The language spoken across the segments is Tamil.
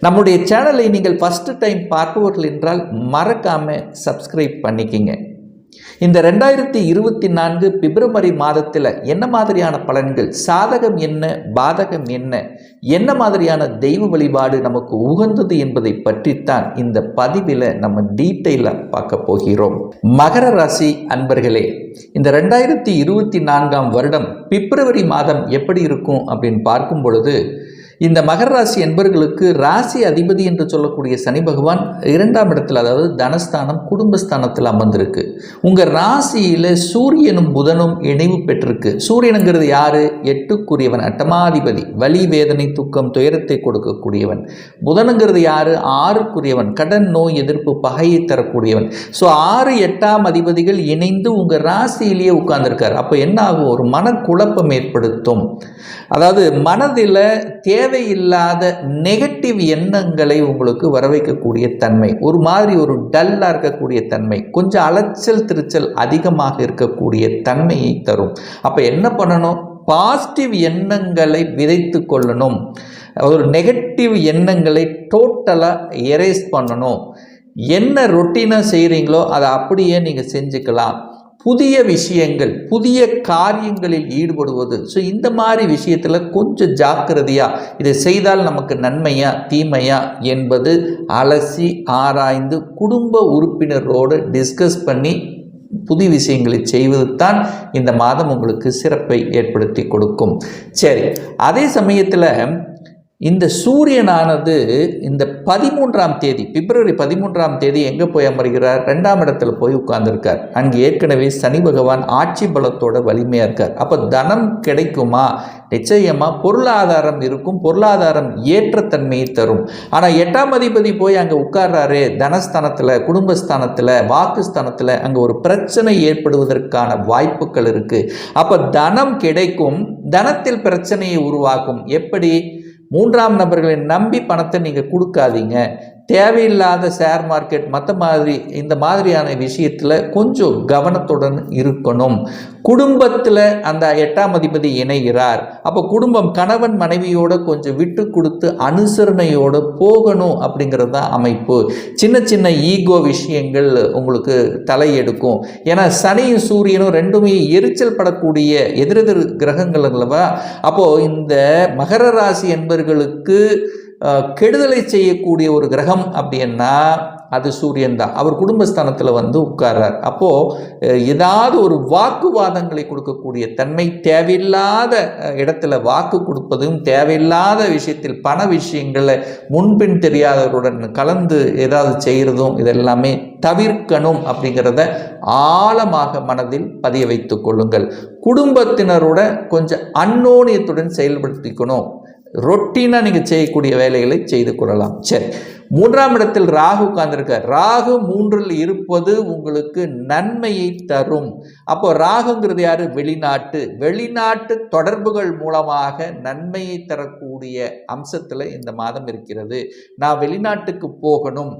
நம்முடைய சேனலை நீங்கள் ஃபஸ்ட்டு டைம் பார்ப்பவர்கள் என்றால் மறக்காமல் சப்ஸ்கிரைப் பண்ணிக்கிங்க. இந்த ரெண்டாயிரத்தி இருபத்தி நான்கு பிப்ரவரி மாதத்தில் என்ன மாதிரியான பலன்கள்? சாதகம் என்ன? பாதகம் என்ன? என்ன மாதிரியான தெய்வ வழிபாடு நமக்கு உகந்தது என்பதை பற்றித்தான் இந்த பதிவில் நம்ம டீட்டெயிலாக பார்க்க போகிறோம். மகர ராசி அன்பர்களே இந்த ரெண்டாயிரத்தி இருபத்தி நான்காம் வருடம் பிப்ரவரி மாதம் எப்படி இருக்கும் அப்படின்னு பார்க்கும் பொழுது இந்த மகர ராசி என்பர்களுக்கு ராசி அதிபதி என்று சொல்லக்கூடிய சனி பகவான் இரண்டாம் இடத்தில் அதாவது தனஸ்தானம் குடும்பஸ்தானத்தில் அமர்ந்திருக்கு. உங்கள் ராசியில் சூரியனும் புதனும் இணைவு பெற்றிருக்கு. சூரியனுங்கிறது யாரு? எட்டுக்குரியவன் அட்டமாதிபதி. வலி வேதனை துக்கம் துயரத்தை கொடுக்கக்கூடியவன். புதனுங்கிறது யாரு? ஆறுக்குரியவன். கடன் நோய் எதிர்ப்பு பகையை தரக்கூடியவன். ஸோ ஆறு எட்டாம் அதிபதிகள் இணைந்து உங்கள் ராசியிலேயே உட்கார்ந்துருக்கார். அப்போ என்ன ஆகும்? ஒரு மனக்குழப்பம் ஏற்படுத்தும். அதாவது மனதில் தே தேவையில்லாத நெகட்டிவ் எண்ணங்களை உங்களுக்கு வர வைக்கக்கூடிய தன்மை. ஒரு மாதிரி ஒரு டல்லாக இருக்கக்கூடிய தன்மை. கொஞ்சம் அலைச்சல் திருச்சல் அதிகமாக இருக்கக்கூடிய தன்மையை தரும். அப்போ என்ன பண்ணணும்? பாசிட்டிவ் எண்ணங்களை விதைத்து கொள்ளணும். ஒரு நெகட்டிவ் எண்ணங்களை டோட்டலாக எரேஸ் பண்ணணும். என்ன ரொட்டீனாக செய்கிறீங்களோ அதை அப்படியே நீங்கள் செஞ்சுக்கலாம். புதிய விஷயங்கள் புதிய காரியங்களில் ஈடுபடுவது. ஸோ இந்த மாதிரி விஷயத்தில் கொஞ்சம் ஜாக்கிரதையாக இதை செய்தால் நமக்கு நன்மையா தீமையா என்பது அலசி ஆராய்ந்து குடும்ப உறுப்பினரோடு டிஸ்கஸ் பண்ணி புதிய விஷயங்களை செய்வது தான் இந்த மாதம் உங்களுக்கு சிறப்பை ஏற்படுத்தி கொடுக்கும். சரி அதே சமயத்தில் இந்த சூரியனானது இந்த பதிமூன்றாம் தேதி பிப்ரவரி பதிமூன்றாம் தேதி எங்கே போய் அமர்கிறார்? ரெண்டாம் இடத்துல போய் உட்கார்ந்துருக்கார். அங்கே ஏற்கனவே சனி பகவான் ஆட்சி பலத்தோட வலிமையாக இருக்கார். அப்போ தனம் கிடைக்குமா? நிச்சயமாக பொருளாதாரம் இருக்கும். பொருளாதாரம் ஏற்றத்தன்மையை தரும். ஆனால் எட்டாம் அதிபதி போய் அங்கே உட்கார்றாரு தனஸ்தானத்தில் குடும்பஸ்தானத்தில் வாக்குஸ்தானத்தில் அங்கே ஒரு பிரச்சனை ஏற்படுவதற்கான வாய்ப்புகள் இருக்குது அப்போ தனம் கிடைக்கும் தனத்தில் பிரச்சனையை உருவாக்கும். எப்படி? மூன்றாம் நபர்களை நம்பி பணத்தை நீங்கள் கொடுக்காதீங்க. தேவையில்லாத ஷேர் மார்க்கெட் மற்ற மாதிரி இந்த மாதிரியான விஷயத்தில் கொஞ்சம் கவனத்துடன் இருக்கணும். குடும்பத்தில் அந்த எட்டாம் அதிபதி இணைகிறார். அப்போ குடும்பம் கணவன் மனைவியோட கொஞ்சம் விட்டு கொடுத்து அனுசரணையோடு போகணும் அப்படிங்கிறது தான் அமைப்பு. சின்ன சின்ன ஈகோ விஷயங்கள் உங்களுக்கு தலையெடுக்கும். ஏன்னா சனியும் சூரியனும் ரெண்டுமே எரிச்சல் படக்கூடிய எதிரெதிர் கிரகங்கள் அல்லவா? அப்போது இந்த மகர ராசி என்பவர்களுக்கு கெடுதலை செய்யக்கூடிய ஒரு கிரகம் அப்படின்னா அது சூரியன் தான். அவர் குடும்பஸ்தானத்தில் வந்து உட்கார்றார். அப்போது ஏதாவது ஒரு வாக்குவாதங்களை கொடுக்கக்கூடிய தன்மை தேவையில்லாத இடத்துல வாக்கு கொடுப்பதும் தேவையில்லாத விஷயத்தில் பண விஷயங்களை முன்பின் தெரியாதவருடன் கலந்து ஏதாவது செய்கிறதும் இதெல்லாமே தவிர்க்கணும் அப்படிங்கிறத ஆழமாக மனதில் பதிய வைத்து கொள்ளுங்கள். குடும்பத்தினரோட கொஞ்சம் அன்னோனியத்துடன் செயல்படுத்திக்கணும். ரொட்டீனாக நீங்கள் செய்யக்கூடிய வேலைகளை செய்து கொள்ளலாம். சரி மூன்றாம் இடத்தில் ராகு உட்கார்ந்துருக்கார். ராகு மூன்றில் இருப்பது உங்களுக்கு நன்மையை தரும். அப்போ ராகுங்கிறது யார்? வெளிநாட்டு வெளிநாட்டு தொடர்புகள் மூலமாக நன்மையை தரக்கூடிய அம்சத்தில் இந்த மாதம் இருக்கிறது. நான் வெளிநாட்டுக்கு போகணும்.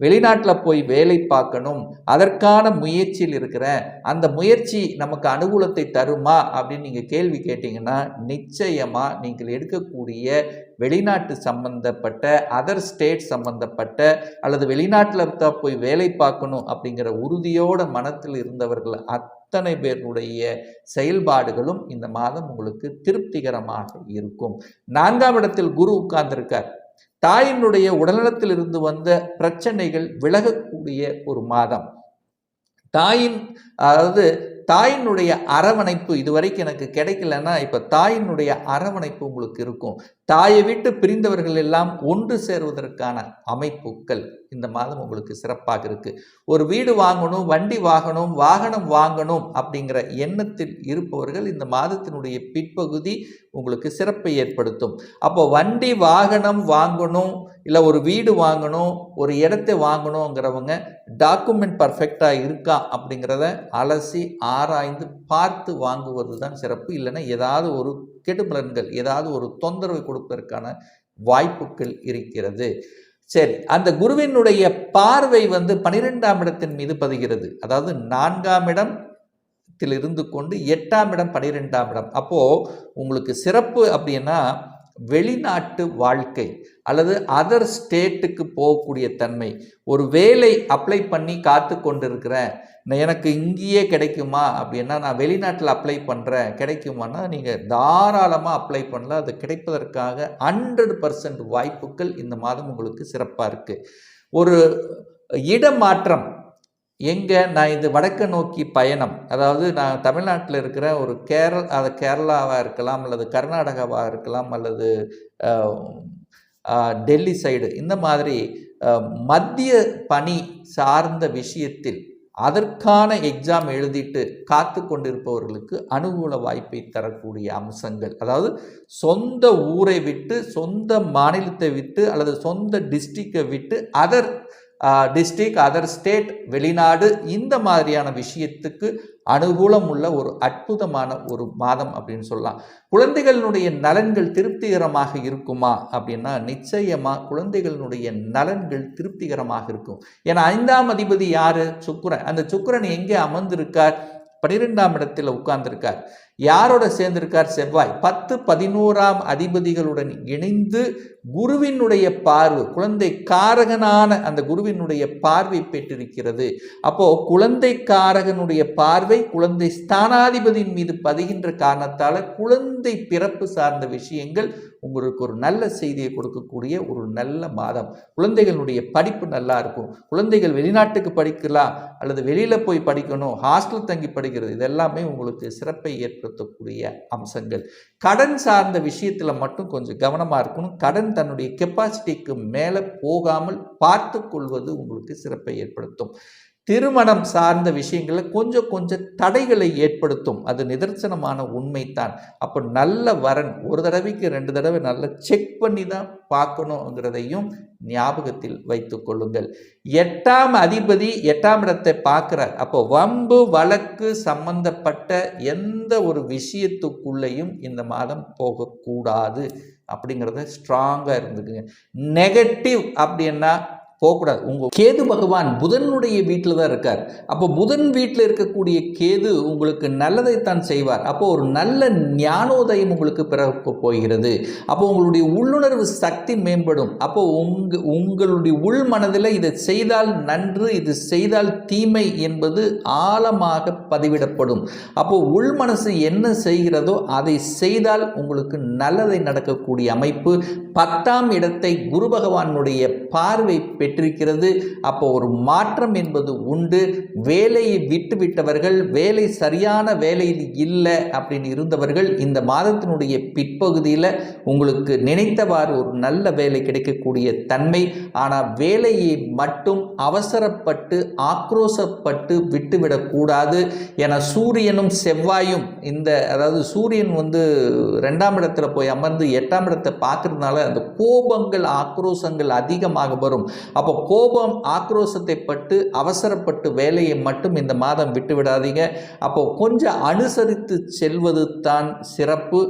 வெளிநாட்டில் போய் வேலை பார்க்கணும். அதற்கான முயற்சியில் இருக்கிறேன். அந்த முயற்சி நமக்கு அனுகூலத்தை தருமா? அப்படின்னு நீங்கள் கேள்வி கேட்டிங்கன்னா நிச்சயமாக நீங்கள் எடுக்கக்கூடிய வெளிநாட்டு சம்பந்தப்பட்ட அதர் ஸ்டேட் சம்பந்தப்பட்ட அல்லது வெளிநாட்டில் தான் போய் வேலை பார்க்கணும் அப்படிங்கிற உறுதியோட மனத்தில் இருந்தவர்கள் அத்தனை பேருடைய செயல்பாடுகளும் இந்த மாதம் உங்களுக்கு திருப்திகரமாக இருக்கும். நான்காம் இடத்தில் குரு உட்கார்ந்திருக்கார். தாயினுடைய உடல்நலத்திலிருந்து வந்த பிரச்சனைகள் விலகக்கூடிய ஒரு மாதம். தாயின் அதாவது தாயினுடைய அரவணைப்பு இதுவரைக்கும் எனக்கு கிடைக்கலன்னா இப்போ தாயினுடைய அரவணைப்பு உங்களுக்கு இருக்கும். தாயை விட்டு பிரிந்தவர்கள் எல்லாம் ஒன்று சேருவதற்கான அமைப்புகள் இந்த மாதம் உங்களுக்கு சிறப்பாக இருக்கு. ஒரு வீடு வாங்கணும் வண்டி வாங்கணும் வாகனம் வாங்கணும் அப்படிங்கிற எண்ணத்தில் இருப்பவர்கள் இந்த மாதத்தினுடைய பிற்பகுதி உங்களுக்கு சிறப்பை ஏற்படுத்தும். அப்போ வண்டி வாகனம் வாங்கணும் இல்லை ஒரு வீடு வாங்கணும் ஒரு இடத்தை வாங்கணுங்கிறவங்க டாக்குமெண்ட் பர்ஃபெக்டாக இருக்கா அப்படிங்கிறத அலசி ஆராய்ந்து பார்த்து வாங்குவது தான் சிறப்பு. இல்லைன்னா ஏதாவது ஒரு கெடுபலன்கள் ஏதாவது ஒரு தொந்தரவு கொடுப்பதற்கான வாய்ப்புகள் இருக்கிறது. சரி அந்த குருவினுடைய பார்வை வந்து பனிரெண்டாம் இடத்தின் மீது பதிகிறது. அதாவது நான்காம் இடத்தில் இருந்து கொண்டு எட்டாம் இடம் பனிரெண்டாம் இடம். அப்போது உங்களுக்கு சிறப்பு அப்படின்னா வெளிநாட்டு வாழ்க்கை அல்லது அதர் ஸ்டேட்டுக்கு போகக்கூடிய தன்மை. ஒரு வேலை அப்ளை பண்ணி காத்து கொண்டிருக்கிறேன். நான் எனக்கு இங்கேயே கிடைக்குமா? அப்படின்னா நான் வெளிநாட்டில் அப்ளை பண்ணுறேன் கிடைக்குமானா நீங்கள் தாராளமாக அப்ளை பண்ணலாம். அது கிடைப்பதற்காக ஹண்ட்ரட் பர்சன்ட் வாய்ப்புகள் இந்த மாதம் உங்களுக்கு சிறப்பாக இருக்குது ஒரு இடமாற்றம் எங்கே நான் இது வடக்கு நோக்கி பயணம் அதாவது நான் தமிழ்நாட்டில் இருக்கிற ஒரு கேரள அது கேரளாவாக இருக்கலாம் அல்லது கர்நாடகாவாக இருக்கலாம் அல்லது டெல்லி சைடு இந்த மாதிரி மத்திய பணி சார்ந்த விஷயத்தில் அதற்கான எக்ஸாம் எழுதிட்டு காத்து கொண்டிருப்பவர்களுக்கு அனுகூல வாய்ப்பை தரக்கூடிய அம்சங்கள். அதாவது சொந்த ஊரை விட்டு சொந்த மாநிலத்தை விட்டு அல்லது சொந்த டிஸ்ட்ரிக்டை விட்டு அதர் டிஸ்ட்ரிக் அதர் ஸ்டேட் வெளிநாடு இந்த மாதிரியான விஷயத்துக்கு அனுகூலம் உள்ள ஒரு அற்புதமான ஒரு மாதம் அப்படின்னு சொல்லலாம். குழந்தைகளினுடைய நலன்கள் திருப்திகரமாக இருக்குமா அப்படின்னா நிச்சயமா குழந்தைகளினுடைய நலன்கள் திருப்திகரமாக இருக்கும். ஏன்னா ஐந்தாம் அதிபதி யார்? சுக்கிரன். அந்த சுக்கிரன் எங்கே அமர்ந்திருக்கார்? பனிரெண்டாம் இடத்தில் உட்கார்ந்திருக்கார். யாரோட சேர்ந்திருக்கார்? செவ்வாய். பத்து பதினோராம் அதிபதிகளுடன் இணைந்து குருவினுடைய பார்வை குழந்தை காரகனான அந்த குருவினுடைய பார்வை பெற்றிருக்கிறது. அப்போ குழந்தை காரகனுடைய பார்வை குழந்தை ஸ்தானாதிபதியின் மீது பதிகின்ற காரணத்தால குழந்தை பிறப்பு சார்ந்த விஷயங்கள் உங்களுக்கு ஒரு நல்ல செய்தியை கொடுக்கக்கூடிய ஒரு நல்ல மாதம். குழந்தைகளுடைய படிப்பு நல்லா இருக்கும். குழந்தைகள் வெளிநாட்டுக்கு படிக்கலாம் அல்லது வெளியில் போய் படிக்கணும் ஹாஸ்டல் தங்கி படிக்கிறது இதெல்லாமே உங்களுக்கு சிறப்பை ஏற்படுத்தக்கூடிய அம்சங்கள். கடன் சார்ந்த விஷயத்தில் மட்டும் கொஞ்சம் கவனமாக இருக்கணும். கடன் தன்னுடைய கெப்பாசிட்டிக்கு மேலே போகாமல் பார்த்து கொள்வது உங்களுக்கு சிறப்பை ஏற்படுத்தும். திருமணம் சார்ந்த விஷயங்களில் கொஞ்சம் கொஞ்சம் தடைகளை ஏற்படுத்தும். அது நிதர்சனமான உண்மைத்தான் அப்போ நல்ல வரன் ஒரு தடவைக்கு ரெண்டு தடவை நல்லா செக் பண்ணி தான் பார்க்கணுங்கிறதையும் ஞாபகத்தில் வைத்து கொள்ளுங்கள். எட்டாம் அதிபதி எட்டாம் இடத்தை பார்க்குறார். அப்போ வம்பு வழக்கு சம்பந்தப்பட்ட எந்த ஒரு விஷயத்துக்குள்ளேயும் இந்த மாதம் போகக்கூடாது. அப்படிங்கிறத ஸ்ட்ராங்காக இருந்துக்குங்க. நெகட்டிவ் அப்படின்னா போகக்கூடாது. உங்கள் கேது பகவான் புதனுடைய வீட்டில் தான் இருக்கார். அப்போ புதன் வீட்டில் இருக்கக்கூடிய கேது உங்களுக்கு நல்லதைத்தான் செய்வார். அப்போ ஒரு நல்ல ஞானோதயம் உங்களுக்கு பிறக்க போகிறது. அப்போ உங்களுடைய உள்ளுணர்வு சக்தி மேம்படும். அப்போ உங்க உங்களுடைய உள் மனதில் இதை செய்தால் நன்று இது செய்தால் தீமை என்பது ஆழமாக பதிவிடப்படும். அப்போ உள் மனசு என்ன செய்கிறதோ அதை செய்தால் உங்களுக்கு நல்லதை நடக்கக்கூடிய அமைப்பு. பத்தாம் இடத்தை குரு பகவானுடைய பார்வை பெற்றிருக்கிறது. அப்போ ஒரு மாற்றம் என்பது உண்டு. வேலையை விட்டு விட்டவர்கள் வேலை சரியான வேலையில் இல்லை அப்படின்னு இருந்தவர்கள் இந்த மாதத்தினுடைய பிற்பகுதியில் உங்களுக்கு நினைத்தவாறு ஒரு நல்ல வேலை கிடைக்கக்கூடிய தன்மை. ஆனால் வேலையை மட்டும் அவசரப்பட்டு ஆக்ரோசப்பட்டு விட்டுவிடக்கூடாது என சூரியனும் செவ்வாயும் இந்த அதாவது சூரியன் வந்து ரெண்டாம் இடத்துல போய் அமர்ந்து எட்டாம் இடத்தை பார்க்கறதுனால அந்த கோபங்கள் ஆக்ரோசங்கள் அதிகமாக வரும். அப்போ கோபம் ஆக்ரோஷத்தை பட்டு அவசரப்பட்டு வேலையை மட்டும் இந்த மாதம் விட்டு விடாதீங்க அப்போ கொஞ்சம் அனுசரித்து செல்வது தான் சிறப்பு.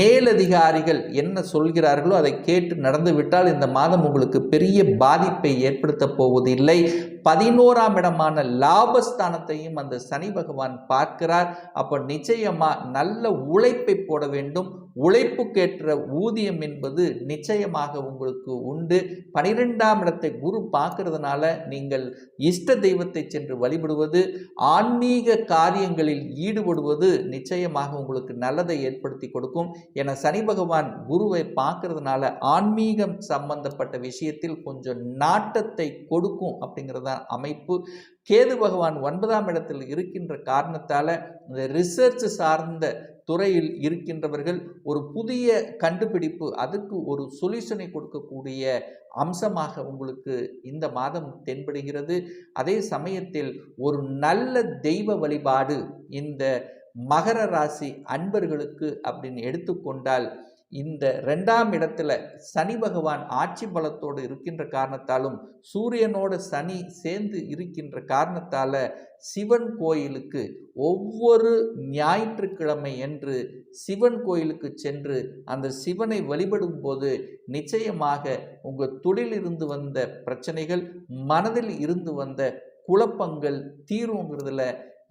மேலதிகாரிகள் என்ன சொல்கிறார்களோ அதை கேட்டு நடந்து விட்டால் இந்த மாதம் உங்களுக்கு பெரிய பாதிப்பை ஏற்படுத்த போவதில்லை. பதினோராம் இடமான லாபஸ்தானத்தையும் அந்த சனி பகவான் பார்க்கிறார். அப்போ நிச்சயமா நல்ல உழைப்பை போட வேண்டும். உழைப்புக்கேற்ற ஊதியம் என்பது நிச்சயமாக உங்களுக்கு உண்டு. பனிரெண்டாம் இடத்தை குரு பார்க்கறதுனால நீங்கள் இஷ்ட தெய்வத்தை சென்று வழிபடுவது ஆன்மீக காரியங்களில் ஈடுபடுவது நிச்சயமாக உங்களுக்கு நல்லதை ஏற்படுத்தி கொடுக்கும். என சனி பகவான் குருவை பார்க்கறதுனால ஆன்மீகம் சம்பந்தப்பட்ட விஷயத்தில் கொஞ்சம் நாட்டத்தை கொடுக்கும் அப்படிங்கிறத தான் அமைப்பு கேது பகவான் ஒன்பதாம் இடத்தில் இருக்கின்ற காரணத்தால் இந்த ரிசர்ச் சார்ந்த துறையில் இருக்கின்றவர்கள் ஒரு புதிய கண்டுபிடிப்பு அதுக்கு ஒரு சொல்யூஷனை கொடுக்கக்கூடிய அம்சமாக உங்களுக்கு இந்த மாதம் தென்படுகிறது. அதே சமயத்தில் ஒரு நல்ல தெய்வ வழிபாடு இந்த மகர ராசி அன்பர்களுக்கு அப்படின்னு எடுத்துக்கொண்டால் இந்த ரெண்டாம் இடத்துல சனி பகவான் ஆட்சி பலத்தோடு இருக்கின்ற காரணத்தாலும் சூரியனோட சனி சேர்ந்து இருக்கின்ற காரணத்தால சிவன் கோயிலுக்கு ஒவ்வொரு ஞாயிற்றுக்கிழமை என்று சிவன் கோயிலுக்கு சென்று அந்த சிவனை வழிபடும் போது நிச்சயமாக உங்கள் தொழில் இருந்து வந்த பிரச்சனைகள் மனதில் இருந்து வந்த குழப்பங்கள் தீருங்கிறதுல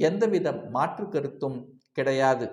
எந்தவித மாற்று கருத்தும் கிடையாது.